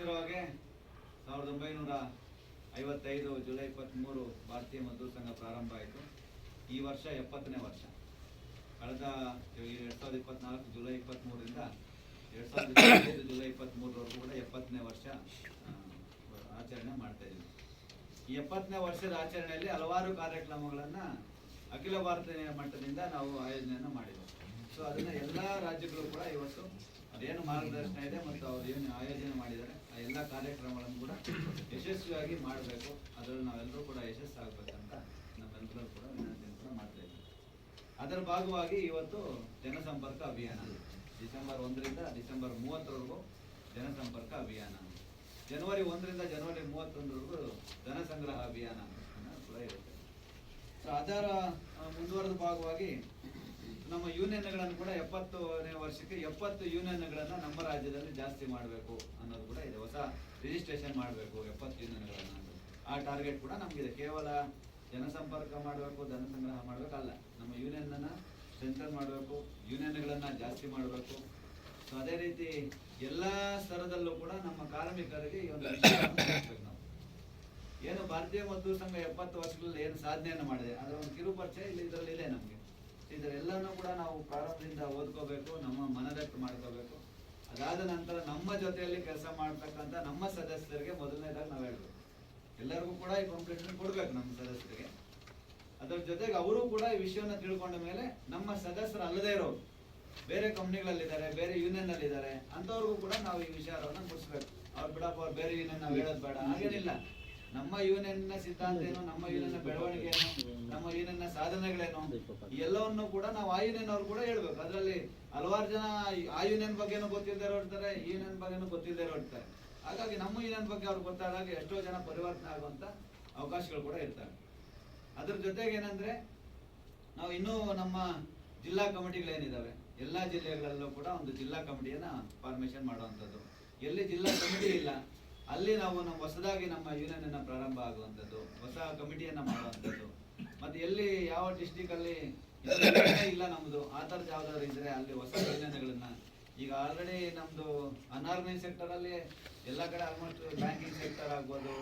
ಗೊತ್ತಿರೋ ಹಾಗೆ ಸಾವಿರದ ಒಂಬೈನೂರ ಐವತ್ತೈದು ಜುಲೈ ಇಪ್ಪತ್ತ್ಮೂರು ಭಾರತೀಯ ಮದ್ದೂರು ಸಂಘ ಪ್ರಾರಂಭ ಆಯಿತು. ಈ ವರ್ಷ ಎಪ್ಪತ್ತನೇ ವರ್ಷ. ಕಳೆದ ಎರಡು ಸಾವಿರದ ಇಪ್ಪತ್ನಾಲ್ಕು ಜುಲೈ ಇಪ್ಪತ್ತ್ಮೂರರಿಂದ ಎರಡು ಸಾವಿರದ ಇಪ್ಪತ್ತೈದು ಜುಲೈ ಇಪ್ಪತ್ತ್ಮೂರವರೆಗೂ ಕೂಡ ಎಪ್ಪತ್ತನೇ ವರ್ಷ ಆಚರಣೆ ಮಾಡ್ತಾ ಇದ್ದೀವಿ. ಈ ಎಪ್ಪತ್ತನೇ ವರ್ಷದ ಆಚರಣೆಯಲ್ಲಿ ಹಲವಾರು ಕಾರ್ಯಕ್ರಮಗಳನ್ನು ಅಖಿಲ ಭಾರತೀಯ ಮಟ್ಟದಿಂದ ನಾವು ಆಯೋಜನೆಯನ್ನು ಮಾಡಿದ್ದೇವೆ ಸೊ ಅದನ್ನ ಎಲ್ಲ ರಾಜ್ಯಗಳು ಕೂಡ ಇವತ್ತು ಅದೇನು ಮಾರ್ಗದರ್ಶನ ಇದೆ ಮತ್ತು ಅವ್ರು ಏನು ಆಯೋಜನೆ ಮಾಡಿದ್ದಾರೆ, ಆ ಎಲ್ಲ ಕಾರ್ಯಕ್ರಮಗಳನ್ನು ಕೂಡ ಯಶಸ್ವಿಯಾಗಿ ಮಾಡಬೇಕು. ಅದರಲ್ಲಿ ನಾವೆಲ್ಲರೂ ಕೂಡ ಯಶಸ್ಸಾಗಬೇಕಂತ ನಮ್ಮೆಲ್ಲರೂ ಕೂಡ ವಿನಂತಿಯನ್ನು ಕೂಡ ಮಾಡ್ತಾ ಇದ್ದೀವಿ ಅದರ ಭಾಗವಾಗಿ ಇವತ್ತು ಜನಸಂಪರ್ಕ ಅಭಿಯಾನ. ಡಿಸೆಂಬರ್ ಒಂದರಿಂದ ಡಿಸೆಂಬರ್ ಮೂವತ್ತರವರೆಗೂ ಜನಸಂಪರ್ಕ ಅಭಿಯಾನ. ಜನವರಿ ಒಂದರಿಂದ ಜನವರಿ ಮೂವತ್ತೊಂದರವರೆಗೂ ಜನಸಂಗ್ರಹ ಅಭಿಯಾನ ಕೂಡ ಇರುತ್ತೆ. ಸೊ ಅದರ ಮುಂದುವರೆದ ಭಾಗವಾಗಿ ನಮ್ಮ ಯೂನಿಯನ್ಗಳನ್ನು ಕೂಡ ಎಪ್ಪತ್ತನೇ ವರ್ಷಕ್ಕೆ ಎಪ್ಪತ್ತು ಯೂನಿಯನ್ಗಳನ್ನು ನಮ್ಮ ರಾಜ್ಯದಲ್ಲಿ ಜಾಸ್ತಿ ಮಾಡಬೇಕು ಅನ್ನೋದು ಕೂಡ ಇದೆ. ಹೊಸ ರಿಜಿಸ್ಟ್ರೇಷನ್ ಮಾಡಬೇಕು, ಎಪ್ಪತ್ತು ಯೂನಿಯನ್ಗಳನ್ನು. ಆ ಟಾರ್ಗೆಟ್ ಕೂಡ ನಮಗಿದೆ. ಕೇವಲ ಜನಸಂಪರ್ಕ ಮಾಡಬೇಕು ಧನ ಸಂಗ್ರಹ ಮಾಡಬೇಕಲ್ಲ ನಮ್ಮ ಯೂನಿಯನ್ನನ್ನು ಸ್ಟ್ರೆಂಥನ್ ಮಾಡಬೇಕು, ಯೂನಿಯನ್ಗಳನ್ನು ಜಾಸ್ತಿ ಮಾಡಬೇಕು. ಸೊ ಅದೇ ರೀತಿ ಎಲ್ಲ ಸ್ತರದಲ್ಲೂ ಕೂಡ ನಮ್ಮ ಕಾರ್ಮಿಕರಿಗೆ ಈ ಒಂದು ನಾವು. ಏನು ಭಾರತೀಯ ಮದ್ದೂರು ಸಂಘ ಎಪ್ಪತ್ತು ವರ್ಷಗಳಲ್ಲಿ ಏನು ಸಾಧನೆಯನ್ನು ಮಾಡಿದೆ, ಅದರ ಒಂದು ಕಿರು ಪರಿಚಯ ಇಲ್ಲಿ ಇದರಲ್ಲಿ ಇದೆ ನಮಗೆ. ಇದರೆಲ್ಲನೂ ಕೂಡ ನಾವು ಪ್ರಾರಂಭದಿಂದ ಓದ್ಕೋಬೇಕು, ನಮ್ಮ ಮನದಟ್ಟು ಮಾಡ್ಕೋಬೇಕು. ಅದಾದ ನಂತರ ನಮ್ಮ ಜೊತೆಯಲ್ಲಿ ಕೆಲಸ ಮಾಡ್ತಕ್ಕಂಥ ನಮ್ಮ ಸದಸ್ಯರಿಗೆ ಮೊದಲನೇದಾಗಿ ನಾವು ಹೇಳ್ಬೇಕು. ಎಲ್ಲರಿಗೂ ಕೂಡ ಈ ಕಾಂಪಿಟೇಷನ್ ಕೊಡ್ಬೇಕು ನಮ್ಮ ಸದಸ್ಯರಿಗೆ. ಅದರ ಜೊತೆಗೆ ಅವರು ಕೂಡ ಈ ವಿಷಯವನ್ನು ತಿಳ್ಕೊಂಡ ಮೇಲೆ ನಮ್ಮ ಸದಸ್ಯರು ಅಲ್ಲದೇ ಇರೋ ಬೇರೆ ಕಂಪ್ನಿಗಳಲ್ಲಿದ್ದಾರೆ, ಬೇರೆ ಯೂನಿಯನ್ ಅಲ್ಲಿ ಇದ್ದಾರೆ ಅಂತವ್ರಿಗೂ ಕೂಡ ನಾವು ಈ ವಿಚಾರವನ್ನು ಮುಟ್ಟಿಸ್ಬೇಕು ಅವ್ರು ಬಿಡಪ್ಪ, ಅವ್ರು ಬೇರೆ ಯೂನಿಯನ್ ನಾವು ಹೇಳೋದು ಬೇಡ, ಹಾಗೇನಿಲ್ಲ. ನಮ್ಮ ಯೂನಿಯನ್ನ ಸಿದ್ಧಾಂತ ಏನು ನಮ್ಮ ಯೂನಿಯನ್ನ ಬೆಳವಣಿಗೆ ಏನು ನಮ್ಮ ಯೂನಿಯನ್ನ ಸಾಧನೆಗಳೇನು ಎಲ್ಲವನ್ನು ಕೂಡ ನಾವು ಆ ಅವ್ರು ಕೂಡ ಹೇಳ್ಬೇಕು. ಅದರಲ್ಲಿ ಹಲವಾರು ಜನ ಆ ಯೂನಿಯನ್ ಬಗ್ಗೆನೂ ಗೊತ್ತಿಲ್ಲದೆ ಹೊರಡ್ತಾರೆ ಈ ಯೂನಿಯನ್ ಬಗ್ಗೆನೂ ಗೊತ್ತಿಲ್ಲದೆ ಹೊರಡ್ತಾರೆ ಹಾಗಾಗಿ ನಮ್ಮ ಯೂನಿಯನ್ ಬಗ್ಗೆ ಅವ್ರು ಗೊತ್ತಾದಾಗ ಎಷ್ಟೋ ಜನ ಪರಿವರ್ತನೆ ಆಗುವಂತ ಅವಕಾಶಗಳು ಕೂಡ ಇರ್ತವೆ. ಅದ್ರ ಜೊತೆಗೆ ಏನಂದ್ರೆ, ನಾವು ಇನ್ನೂ ನಮ್ಮ ಜಿಲ್ಲಾ ಕಮಿಟಿಗಳೇನಿದಾವೆ, ಎಲ್ಲಾ ಜಿಲ್ಲೆಗಳಲ್ಲೂ ಕೂಡ ಒಂದು ಜಿಲ್ಲಾ ಕಮಿಟಿಯನ್ನ ಫಾರ್ಮೇಶನ್ ಮಾಡುವಂಥದ್ದು. ಎಲ್ಲಿ ಜಿಲ್ಲಾ ಕಮಿಟಿ ಇಲ್ಲ ಅಲ್ಲಿ ನಾವು ನಮ್ಮ ಹೊಸದಾಗಿ ನಮ್ಮ ಯೂನಿಯನ್ ಅನ್ನು ಪ್ರಾರಂಭ ಆಗುವಂಥದ್ದು, ಹೊಸ ಕಮಿಟಿಯನ್ನು ಮಾಡುವಂಥದ್ದು. ಮತ್ತೆ ಎಲ್ಲಿ ಯಾವ ಡಿಸ್ಟಿಕ್ ಅಲ್ಲಿ ಇಲ್ಲ ನಮ್ಮದು ಆ ಥರದ್ದು ಯಾವ್ದಾದ್ರು ಇದ್ರೆ ಅಲ್ಲಿ ಹೊಸ ಯೂನಿಯನ್ಗಳನ್ನ, ಈಗ ಆಲ್ರೆಡಿ ನಮ್ದು ಅನ್ಆರ್ಗನೈಸ್ ಸೆಕ್ಟರ್ ಅಲ್ಲಿ ಎಲ್ಲ ಕಡೆ ಆಲ್ಮೋಸ್ಟ್ ಬ್ಯಾಂಕಿಂಗ್ ಸೆಕ್ಟರ್ ಆಗ್ಬೋದು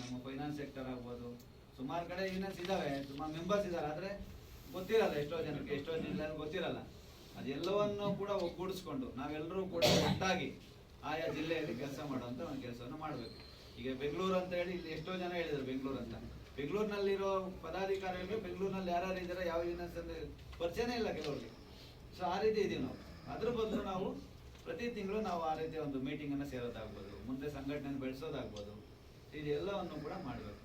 ನಮ್ಮ ಫೈನಾನ್ಸ್ ಸೆಕ್ಟರ್ ಆಗ್ಬೋದು. ಸುಮಾರು ಕಡೆ ಯೂನಿಯನ್ಸ್ ಇದಾವೆ, ಸುಮಾರು ಮೆಂಬರ್ಸ್ ಇದ್ದಾರೆ ಆದ್ರೆ ಗೊತ್ತಿರಲ್ಲ ಎಷ್ಟೋ ಜನಕ್ಕೆ, ಎಷ್ಟೋ ಜನ ಗೊತ್ತಿರಲ್ಲ. ಅದೆಲ್ಲವನ್ನು ಕೂಡ ಒಗ್ಗೂಡಿಸ್ಕೊಂಡು ನಾವೆಲ್ಲರೂ ಕೂಡ ಒಟ್ಟಾಗಿ ಆಯಾ ಜಿಲ್ಲೆಯಲ್ಲಿ ಕೆಲಸ ಮಾಡುವಂತ ಒಂದು ಕೆಲಸವನ್ನು ಮಾಡಬೇಕು. ಈಗ ಬೆಂಗಳೂರು ಅಂತ ಹೇಳಿ ಇಲ್ಲಿ ಎಷ್ಟೋ ಜನ ಹೇಳಿದ್ರು ಬೆಂಗಳೂರು ಅಂತ. ಬೆಂಗಳೂರಿನಲ್ಲಿರೋ ಪದಾಧಿಕಾರಿಗಳು ಬೆಂಗಳೂರಿನಲ್ಲಿ ಯಾರು ಇದ್ದಾರೆ ಯಾವ ಯೂನಿಯನ್ಸ್ ಅಂತ ಪರಿಚಯನೇ ಇಲ್ಲ ಕೆಲವರಿಗೆ. ಸೊ ಆ ರೀತಿ ಇದೀವಿ ನಾವು. ಅದ್ರ ಬದಲು ನಾವು ಪ್ರತಿ ತಿಂಗಳು ನಾವು ಆ ರೀತಿಯ ಒಂದು ಮೀಟಿಂಗ್ ಅನ್ನ ಸೇರೋದಾಗ್ಬೋದು. ಮುಂದೆ ಸಂಘಟನೆ ಬೆಳೆಸೋದಾಗ್ಬೋದು. ಇದೆಲ್ಲವನ್ನು ಕೂಡ ಮಾಡಬೇಕು.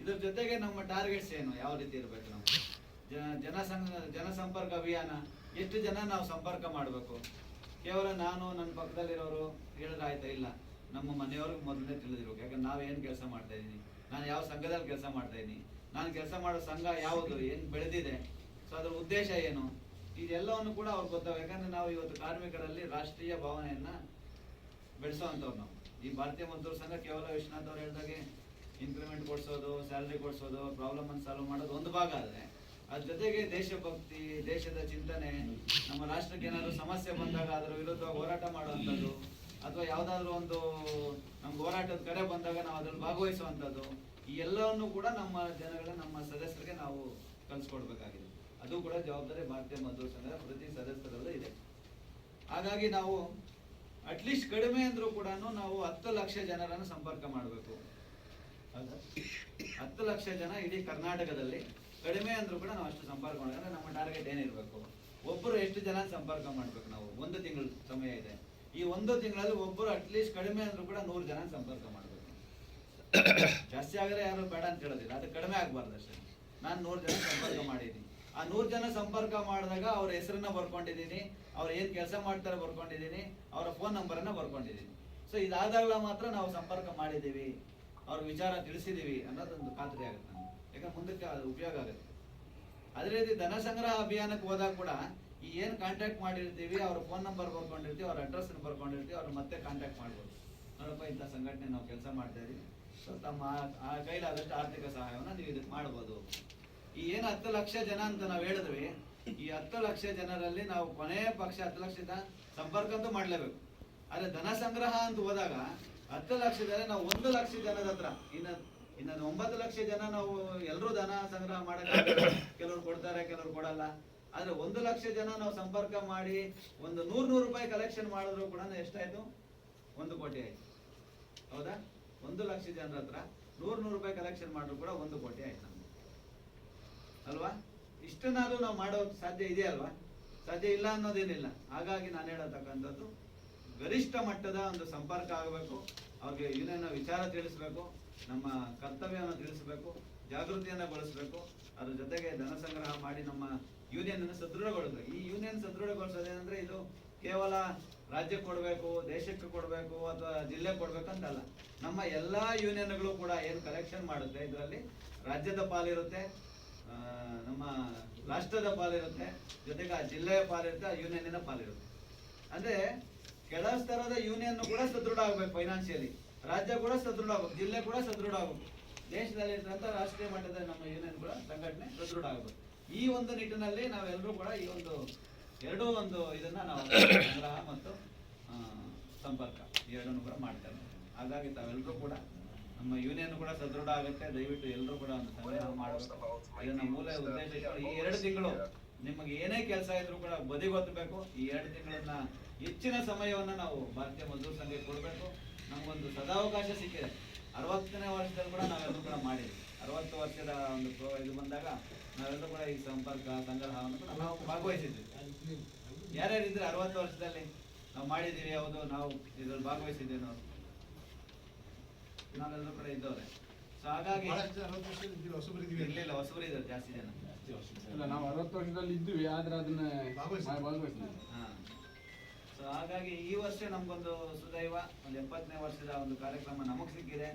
ಇದ್ರ ಜೊತೆಗೆ ನಮ್ಮ ಟಾರ್ಗೆಟ್ಸ್ ಏನು? ಯಾವ ರೀತಿ ಇರಬೇಕು ನಾವು ಜನ, ಜನಸಂಘ, ಜನಸಂಪರ್ಕ ಅಭಿಯಾನ. ಎಷ್ಟು ಜನ ನಾವು ಸಂಪರ್ಕ ಮಾಡಬೇಕು? ಕೇವಲ ನಾನು ನನ್ನ ಪಕ್ಕದಲ್ಲಿರೋರು ಹೇಳಿದ್ರೆ ಇಲ್ಲ. ನಮ್ಮ ಮನೆಯವ್ರಿಗೆ ಮೊದಲನೇ ತಿಳಿದಿರ್ಬೇಕು. ಯಾಕಂದ್ರೆ ನಾವು ಏನು ಕೆಲಸ ಮಾಡ್ತಾ ಇದ್ದೀನಿ ನಾನು ಯಾವ ಸಂಘದಲ್ಲಿ ಕೆಲಸ ಮಾಡ್ತಾ ಇದ್ದೀನಿ ನಾನು ಕೆಲಸ ಮಾಡೋ ಸಂಘ ಯಾವುದು? ಏನು ಬೆಳೆದಿದೆ? ಸೊ ಅದರ ಉದ್ದೇಶ ಏನು? ಇದೆಲ್ಲವನ್ನು ಕೂಡ ಅವ್ರು ಗೊತ್ತಾಗ ಯಾಕಂದ್ರೆ ನಾವು ಇವತ್ತು ಕಾರ್ಮಿಕರಲ್ಲಿ ರಾಷ್ಟ್ರೀಯ ಭಾವನೆಯನ್ನ ಬೆಳೆಸೋವಂಥವ್ರು ನಾವು. ಈ ಭಾರತೀಯ ಮದ್ದೂರು ಸಂಘ ಕೇವಲ ವಿಶ್ವನಾಥ್ ಅವ್ರು ಹೇಳಿದಾಗೆ ಇನ್ಕ್ರಿಮೆಂಟ್ ಕೊಡಿಸೋದು ಸ್ಯಾಲ್ರಿ ಕೊಡಿಸೋದು ಪ್ರಾಬ್ಲಮ್ ಅನ್ನು ಸಾಲ್ವ್ ಮಾಡೋದು ಒಂದು ಭಾಗ ಆದ್ರೆ ಅದ್ರ ಜೊತೆಗೆ ದೇಶಭಕ್ತಿ, ದೇಶದ ಚಿಂತನೆ, ನಮ್ಮ ರಾಷ್ಟ್ರಕ್ಕೆ ಏನಾದ್ರು ಸಮಸ್ಯೆ ಬಂದಾಗ ಅದರ ವಿರುದ್ಧ ಹೋರಾಟ ಮಾಡುವಂಥದ್ದು, ಅಥವಾ ಯಾವುದಾದ್ರೂ ಒಂದು ನಮ್ಗೆ ಹೋರಾಟದ ಕಡೆ ಬಂದಾಗ ನಾವು ಅದ್ರಲ್ಲಿ ಭಾಗವಹಿಸುವಂಥದ್ದು, ಈ ಎಲ್ಲವನ್ನು ಕೂಡ ನಮ್ಮ ಜನಗಳ, ನಮ್ಮ ಸದಸ್ಯರಿಗೆ ನಾವು ಕಲಿಸ್ಕೊಡ್ಬೇಕಾಗಿದೆ. ಅದು ಕೂಡ ಜವಾಬ್ದಾರಿ ಭಾರತೀಯ ಮತ್ತು ಸಂಘದ ಪ್ರತಿ ಸದಸ್ಯರಲ್ಲೂ ಇದೆ. ಹಾಗಾಗಿ ನಾವು ಅಟ್ಲೀಸ್ಟ್ ಕಡಿಮೆ ಅಂದ್ರೂ ಕೂಡ ನಾವು ಹತ್ತು ಲಕ್ಷ ಜನರನ್ನು ಸಂಪರ್ಕ ಮಾಡಬೇಕು. ಹತ್ತು ಲಕ್ಷ ಜನ ಇಡೀ ಕರ್ನಾಟಕದಲ್ಲಿ ಕಡಿಮೆ ಅಂದ್ರೂ ಕೂಡ ನಾವು ಅಷ್ಟು ಸಂಪರ್ಕ ಮಾಡಬೇಕು ಅಂದ್ರೆ ನಮ್ಮ ಟಾರ್ಗೆಟ್ ಏನಿರಬೇಕು? ಒಬ್ಬರು ಎಷ್ಟು ಜನ ಸಂಪರ್ಕ ಮಾಡ್ಬೇಕು ನಾವು? ಒಂದು ತಿಂಗಳು ಸಮಯ ಇದೆ. ಈ ಒಂದು ತಿಂಗಳಲ್ಲಿ ಒಬ್ಬರು ಅಟ್ಲೀಸ್ಟ್ ಕಡಿಮೆ ಅಂದ್ರೂ ಕೂಡ ನೂರು ಜನ ಸಂಪರ್ಕ ಮಾಡಬೇಕು. ಜಾಸ್ತಿ ಆಗಿದ್ರೆ ಯಾರು ಬೇಡ ಅಂತ ಹೇಳೋದಿಲ್ಲ. ಅದು ಕಡಿಮೆ ಆಗಬಾರ್ದು ಅಷ್ಟೇ. ನಾನು ನೂರು ಜನ ಸಂಪರ್ಕ ಮಾಡಿದ್ದೀನಿ. ಆ ನೂರು ಜನ ಸಂಪರ್ಕ ಮಾಡಿದಾಗ ಅವ್ರ ಹೆಸರನ್ನ ಬರ್ಕೊಂಡಿದ್ದೀನಿ, ಅವ್ರು ಏನು ಕೆಲಸ ಮಾಡ್ತಾರೆ ಬರ್ಕೊಂಡಿದ್ದೀನಿ, ಅವರ ಫೋನ್ ನಂಬರನ್ನು ಬರ್ಕೊಂಡಿದ್ದೀನಿ. ಸೊ ಇದಾದಾಗಲ ಮಾತ್ರ ನಾವು ಸಂಪರ್ಕ ಮಾಡಿದ್ದೀವಿ. ಅವ್ರ ವಿಚಾರ ತಿಳಿಸಿದ್ದೀವಿ ಅನ್ನೋದೊಂದು ಖಾತ್ರಿ ಆಗುತ್ತೆ. ಯಾಕಂದ್ರೆ ಮುಂದಕ್ಕೆ ಅದು ಉಪಯೋಗ ಆಗುತ್ತೆ. ಅದೇ ರೀತಿ ಧನ ಸಂಗ್ರಹ ಅಭಿಯಾನಕ್ಕೆ ಹೋದಾಗ ಕೂಡ ಈ ಏನ್ ಕಾಂಟ್ಯಾಕ್ಟ್ ಮಾಡಿರ್ತೀವಿ, ಅವ್ರ ಫೋನ್ ನಂಬರ್ ಬರ್ಕೊಂಡಿರ್ತೀವಿ, ಅವ್ರ ಅಡ್ರೆಸ್ ಬರ್ಕೊಂಡಿರ್ತೀವಿ ಅವ್ರ ಮತ್ತೆ ಕಾಂಟ್ಯಾಕ್ಟ್ ಮಾಡ್ಬೋದು. ನೋಡಪ್ಪ, ಇಂಥ ಸಂಘಟನೆ ನಾವು ಕೆಲಸ ಮಾಡ್ತಾ ಇದೀವಿ. ಸೊ, ತಮ್ಮ ಆ- ಕೈಲಾದಷ್ಟು ಆರ್ಥಿಕ ಸಹಾಯವನ್ನು ನೀವು ಇದಕ್ಕೆ ಮಾಡ್ಬೋದು. ಈ ಏನು ಹತ್ತು ಲಕ್ಷ ಜನ ಅಂತ ನಾವು ಹೇಳಿದ್ವಿ, ಈ ಹತ್ತು ಲಕ್ಷ ಜನರಲ್ಲಿ ನಾವು ಕೊನೆ ಪಕ್ಷ ಹತ್ತು ಲಕ್ಷದ ಸಂಪರ್ಕ ಅಂತೂ ಮಾಡಲೇಬೇಕು. ಆದ್ರೆ ಧನ ಸಂಗ್ರಹ ಅಂತ ಹೋದಾಗ ಹತ್ತು ಲಕ್ಷದಲ್ಲಿ ನಾವು ಒಂದು ಲಕ್ಷ ಜನದ ಹತ್ರ, ಇನ್ನ ಇನ್ನ ಒಂಬತ್ತು ಲಕ್ಷ ಜನ ನಾವು ಎಲ್ಲರೂ ದನ ಸಂಗ್ರಹ ಮಾಡಕ್ಕೆ ಕೆಲವರು ಕೊಡ್ತಾರೆ ಕೆಲವರು ಕೊಡಲ್ಲ. ಆದ್ರೆ ಒಂದು ಲಕ್ಷ ಜನ ನಾವು ಸಂಪರ್ಕ ಮಾಡಿ ಒಂದು ನೂರ್ ನೂರು ರೂಪಾಯಿ ಕಲೆಕ್ಷನ್ ಮಾಡಿದ್ರು ಕೂಡ ಎಷ್ಟಾಯ್ತು? ಒಂದು ಕೋಟಿ ಆಯ್ತು. ಹೌದಾ? ಒಂದು ಲಕ್ಷ ಜನರ ಹತ್ರ ನೂರ್ ನೂರು ರೂಪಾಯಿ ಕಲೆಕ್ಷನ್ ಮಾಡಿದ್ರು ಕೂಡ ಒಂದು ಕೋಟಿ ಆಯ್ತು ನಮ್ಗೆ. ಅಲ್ವಾ? ಇಷ್ಟನ್ನಾದ್ರೂ ನಾವು ಮಾಡೋ ಸಾಧ್ಯ ಇದೆ ಅಲ್ವಾ? ಸಾಧ್ಯ ಇಲ್ಲ ಅನ್ನೋದೇನಿಲ್ಲ. ಹಾಗಾಗಿ ನಾನು ಹೇಳತಕ್ಕಂಥದ್ದು ಗರಿಷ್ಠ ಮಟ್ಟದ ಒಂದು ಸಂಪರ್ಕ ಆಗಬೇಕು. ಅವ್ರಿಗೆ ಏನೇನೋ ವಿಚಾರ ತಿಳಿಸ್ಬೇಕು, ನಮ್ಮ ಕರ್ತವ್ಯವನ್ನು ತಿಳಿಸ್ಬೇಕು, ಜಾಗೃತಿಯನ್ನು ಗೊಳಿಸ್ಬೇಕು, ಅದ್ರ ಜೊತೆಗೆ ಧನ ಸಂಗ್ರಹ ಮಾಡಿ ನಮ್ಮ ಯೂನಿಯನ್ ಅನ್ನು ಸದೃಢಗೊಳಿಸ್ಬೇಕು. ಈ ಯೂನಿಯನ್ ಸದೃಢಗೊಳಿಸೋದೇನಂದ್ರೆ ಇದು ಕೇವಲ ರಾಜ್ಯಕ್ಕೆ ಕೊಡಬೇಕು, ದೇಶಕ್ಕೆ ಕೊಡಬೇಕು ಅಥವಾ ಜಿಲ್ಲೆ ಕೊಡ್ಬೇಕು ಅಂತಲ್ಲ. ನಮ್ಮ ಎಲ್ಲಾ ಯೂನಿಯನ್ಗಳು ಕೂಡ ಏನು ಕಲೆಕ್ಷನ್ ಮಾಡುತ್ತೆ, ಇದರಲ್ಲಿ ರಾಜ್ಯದ ಪಾಲಿರುತ್ತೆ ನಮ್ಮ ರಾಷ್ಟ್ರದ ಪಾಲಿರುತ್ತೆ, ಜೊತೆಗೆ ಆ ಜಿಲ್ಲೆಯ ಪಾಲಿರುತ್ತೆ, ಆ ಯೂನಿಯನ್ನಿನ ಪಾಲಿರುತ್ತೆ. ಅಂದ್ರೆ ಕೆಳ ಸ್ತರದ ಯೂನಿಯನ್ ಕೂಡ ಸದೃಢ ಆಗ್ಬೇಕು ಫೈನಾನ್ಷಿಯಲಿ ರಾಜ್ಯ ಕೂಡ ಸದೃಢ ಆಗ್ಬೇಕು, ಜಿಲ್ಲೆ ಕೂಡ ಸದೃಢ ಆಗ್ಬೇಕು. ದೇಶದಲ್ಲಿ ರಾಷ್ಟ್ರೀಯ ಮಟ್ಟದ ನಮ್ಮ ಯೂನಿಯನ್ ಕೂಡ ಸಂಘಟನೆ ಸದೃಢ ಆಗಬೇಕು. ಈ ಒಂದು ನಿಟ್ಟಿನಲ್ಲಿ ನಾವೆಲ್ಲರೂ ಕೂಡ ಈ ಒಂದು ಎರಡೂ ಒಂದು ಇದನ್ನ ನಾವು ಸಂಗ್ರಹ ಮತ್ತು ಸಂಪರ್ಕ ಎರಡನ್ನು ಕೂಡ ಮಾಡ್ತೇವೆ. ಹಾಗಾಗಿ ತಾವೆಲ್ಲರೂ ಕೂಡ ನಮ್ಮ ಯೂನಿಯನ್ ಕೂಡ ಸದೃಢ ಆಗುತ್ತೆ. ದಯವಿಟ್ಟು ಎಲ್ಲರೂ ಕೂಡ ಒಂದು ಸಂಗ್ರಹ ಮಾಡಬೇಕು. ಇದನ್ನ ಮೂಲ ಉದ್ದೇಶ ಈ ಎರಡು ತಿಂಗಳು ನಿಮಗೆ ಏನೇ ಕೆಲಸ ಇದ್ರೂ ಕೂಡ ಬದಿಗೊತ್ತಬೇಕು ಈ ಎರಡು ತಿಂಗಳನ್ನ ಹೆಚ್ಚಿನ ಸಮಯವನ್ನು ನಾವು ಭಾರತೀಯ ಮಜದೂರ್ ಸಂಘಕ್ಕೆ ಕೊಡಬೇಕು. ನಮಗೊಂದು ಸದಾವಕಾಶ ಸಿಕ್ಕಿದೆ. ಅರವತ್ತನೇ ವರ್ಷದಲ್ಲಿ ಕೂಡ ನಾವೆಲ್ಲರೂ ಕೂಡ ಮಾಡಿದ್ವಿ. ಅರವತ್ತು ವರ್ಷದ ಒಂದು ಇದು ಬಂದಾಗ ನಾವೆಲ್ಲರೂ ಕೂಡ ಈ ಸಂಪರ್ಕ ಸಂಗ್ರಹವನ್ನು ಕೂಡ ನಾವು ಭಾಗವಹಿಸಿದ್ವಿ. ಯಾರ್ಯಾರು ಇದ್ರೆ ಅರವತ್ತು ವರ್ಷದಲ್ಲಿ ನಾವು ಮಾಡಿದ್ದೀವಿ ಯಾವುದು ನಾವು ಇದ್ರಲ್ಲಿ ಭಾಗವಹಿಸಿದ್ದೀವಿ ನಾವು ನಾವೆಲ್ಲರೂ ಕೂಡ ಇದ್ದವ್ರೆ. ಸೊ ಹಾಗಾಗಿ ಇರಲಿಲ್ಲ ಹೊಸಬರು ಇದ್ದೀವಿ. ಇರ್ಲಿಲ್ಲ ಹೊಸಬರು ಇದ್ದಾರೆ ಜಾಸ್ತಿ ಜನ. ಇಲ್ಲ ನಾವು ಅರವತ್ತು ವರ್ಷದಲ್ಲಿ ಇದ್ದೀವಿ ಆದ್ರೆ ಅದನ್ನ ಭಾಗವಹಿಸಿದ್ವಿ. ಭಾಗವಹಿಸಿದ್ವಿ ಸೊ ಹಾಗಾಗಿ ಈ ವರ್ಷ ನಮ್ಗೊಂದು ಸುದೈವ, ಒಂದು ಎಪ್ಪತ್ತನೇ ವರ್ಷದ ಒಂದು ಕಾರ್ಯಕ್ರಮ ನಮಗ್ ಸಿಕ್ಕಿದೆ.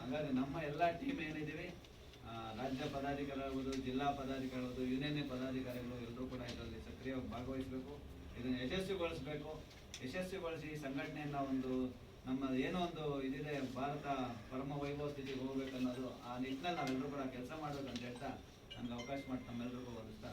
ಹಾಗಾಗಿ ನಮ್ಮ ಎಲ್ಲ ಟೀಮ್ ಏನಿದ್ದೀವಿ ರಾಜ್ಯ ಪದಾಧಿಕಾರಿಗಳು ಜಿಲ್ಲಾ ಪದಾಧಿಕಾರಿಗಳು ಯೂನಿಯನ್ ಪದಾಧಿಕಾರಿಗಳು ಎಲ್ಲರೂ ಕೂಡ ಇದರಲ್ಲಿ ಸಕ್ರಿಯವಾಗಿ ಭಾಗವಹಿಸಬೇಕು. ಇದನ್ನು ಯಶಸ್ವಿಗೊಳಿಸಬೇಕು. ಯಶಸ್ವಿಗೊಳಿಸಿ ಸಂಘಟನೆಯನ್ನ ಒಂದು ನಮ್ಮ ಏನೋ ಒಂದು ಇದಿದೆ, ಭಾರತ ಪರಮ ವೈಭವ ಸ್ಥಿತಿಗೆ ಹೋಗ್ಬೇಕನ್ನೋದು ಆ ನಿಟ್ಟಿನಲ್ಲಿ ನಾವೆಲ್ಲರೂ ಕೂಡ ಕೆಲಸ ಮಾಡ್ಬೇಕಂತ ಹೇಳ್ತಾ ನನಗೆ ಅವಕಾಶ ಮಾಡಿ ತಮ್ಮೆಲ್ಲರಿಗೂ ವಂದಿಸ್ತಾ